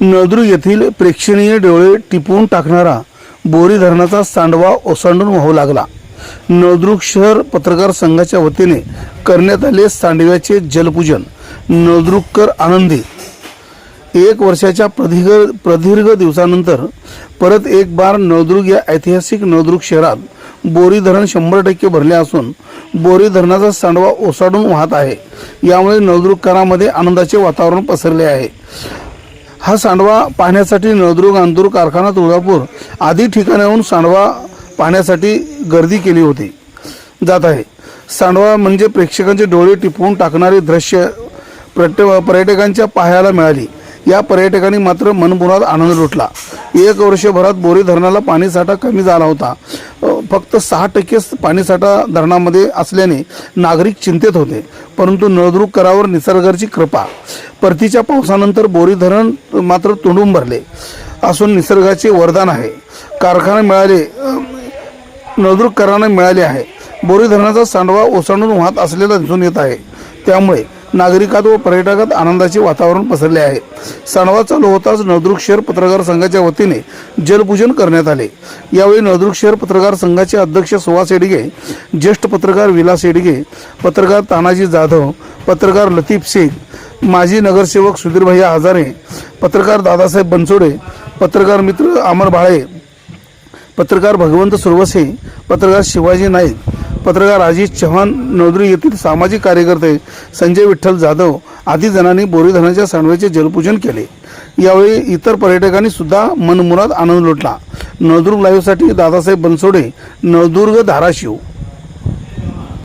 नळदुर्ग येथील प्रेक्षणीय डोळे टिपवून टाकणारा बोरी धरणाचा सांडवा ओसांडून वाहू लागला. नळदुर्ग शहर पत्रकार संघाच्या वतीने करण्यात आले सांडव्याचे जलपूजन. नळदुर्गकर आनंदी. एक वर्षाच्या प्रदीर्घ प्रदीर्घ दिवसानंतर परत एक बार नळदुर्ग या ऐतिहासिक नळदुर्ग शहरात बोरी धरण शंभर टक्के भरले असून बोरी धरणाचा सांडवा ओसाडून वाहत आहे. यामुळे नळदुर्गकरामध्ये आनंदाचे वातावरण पसरले आहे. हा सांडवा पाहण्यासाठी नळदुर्ग अंतूर कारखाना तुळजापूर आदी ठिकाणाहून सांडवा पाहण्यासाठी गर्दी केली होती. जात आहे. सांडवा म्हणजे प्रेक्षकांचे डोळे टिपवून टाकणारे दृश्य पर्यट पर्यटकांच्या पाहायला मिळाली. या पर्यटकांनी मात्र मनमुराद आनंद लुटला. एक वर्षभरात बोरी धरणाला पाणीसाठा कमी झाला होता. फक्त सहा टक्केच पाणीसाठा धरणामध्ये असल्याने नागरिक चिंतेत होते. परंतु नळदुर्ग करावर निसर्गाची कृपा. परतीच्या पावसानंतर बोरी धरण मात्र तोंडून भरले. असून निसर्गाचे वरदान आहे. कारखाना मिळाले नळदुर्ग नळदुर्गकरांना मिळाले आहे. बोरी धरणाचा सांडवा ओसांडून वाहत असलेला दिसून येत आहे. त्यामुळे नागरिकात व पर्यटकात आनंदाचे वातावरण पसरले आहे. सांडवा चालू होताच नळदुर्ग शहर पत्रकार संघाच्या वतीने जलपूजन करण्यात आले. यावेळी नळदुर्ग शहर पत्रकार संघाचे अध्यक्ष सुहास येडगे ज्येष्ठ पत्रकार विलास येडगे पत्रकार तानाजी जाधव पत्रकार लतीफ शेख माजी नगरसेवक सुधीरभाई हजारे पत्रकार दादासाहेब बनसोडे पत्रकार मित्र अमर भाळे पत्रकार भगवंत सुरवसे पत्रकार शिवाजी नाईक पत्रकार अजित चव्हाण नवदरी येथील सामाजिक कार्यकर्ते संजय विठ्ठल जाधव आदी जणांनी बोरी धरणाच्या सांडव्याचे जलपूजन केले. यावेळी इतर पर्यटकांनी सुद्धा मनमुराद आनंद लुटला. नळदुर्ग लाईव्हसाठी दादासाहेब बनसोडे नळदुर्ग धाराशिव.